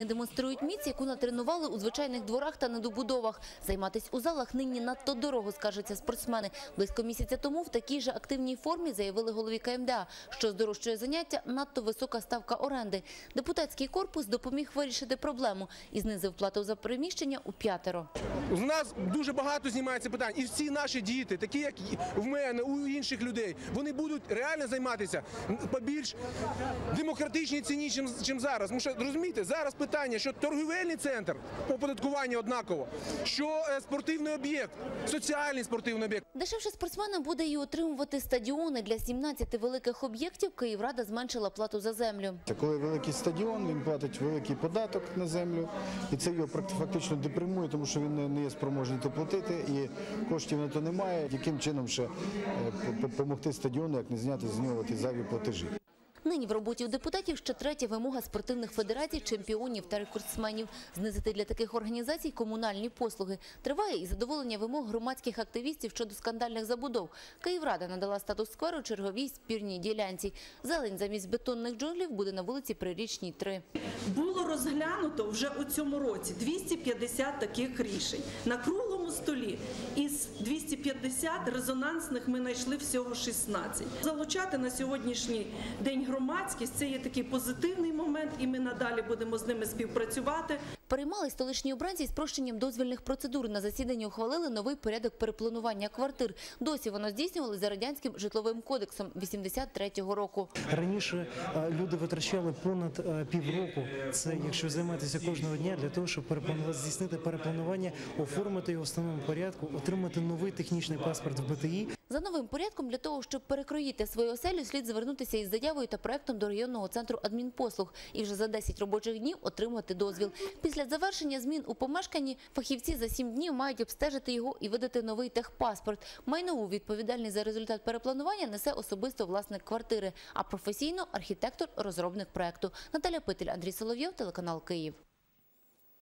Демонструють міць, яку натренували у звичайних дворах та недобудовах. Займатись у залах нині надто дорого, скаржаться спортсмени. Близько місяця тому в такій же активній формі заявили голові КМДА, що здорожчує заняття надто висока ставка оренди. Депутатський корпус допоміг вирішити проблему і знизив плату за переміщення у п'ятеро. У нас дуже багато знімається питань, і всі наші діти, такі як в мене, у інших людей, вони будуть реально займатися по більш демократичній ціні, чим зараз. Тому що розумієте, зараз питання, що торгівельний центр по оподаткуванню однаково, що е, спортивний об'єкт, соціальний спортивний об'єкт. Дешевше спортсменам буде і отримувати стадіони. Для 17 великих об'єктів Київрада зменшила плату за землю. Коли великий стадіон, він платить великий податок на землю, і це його фактично депримує, тому що він не- не є спроможний то платити, і коштів на то немає. Яким чином ще допомогти стадіону, як не зняти з нього ті зайві платежі. Нині в роботі у депутатів ще третя вимога спортивних федерацій, чемпіонів та рекордсменів – знизити для таких організацій комунальні послуги. Триває і задоволення вимог громадських активістів щодо скандальних забудов. Київрада надала статус скверу черговій спірній ділянці. Зелень замість бетонних джунглів буде на вулиці Прирічній 3. Було розглянуто вже у цьому році 250 таких рішень на круглому столі. Із 250 резонансних ми знайшли всього 16. Залучати на сьогоднішній день громадськість це є такий позитивний момент, і ми надалі будемо з ними співпрацювати. Переймали столичні обранці із спрощенням дозвільних процедур. На засіданні ухвалили новий порядок перепланування квартир. Досі воно здійснювали за радянським житловим кодексом 83-го року. Раніше е, люди витрачали понад е, півроку. Це якщо займатися кожного дня для того, щоб здійснити перепланування, оформити його встановленому порядку, отримати новий технічний паспорт в БТІ. За новим порядком для того, щоб перекроїти свою оселю, слід звернутися із заявою та проектом до районного центру адмінпослуг і вже за 10 робочих днів отримати дозвіл. Після завершення змін у помешканні фахівці за 7 днів мають обстежити його і видати новий техпаспорт. Майнову відповідальність за результат перепланування несе особисто власник квартири, а професійно архітектор-розробник проекту. Наталя Питель, Андрій Соловйов, телеканал Київ.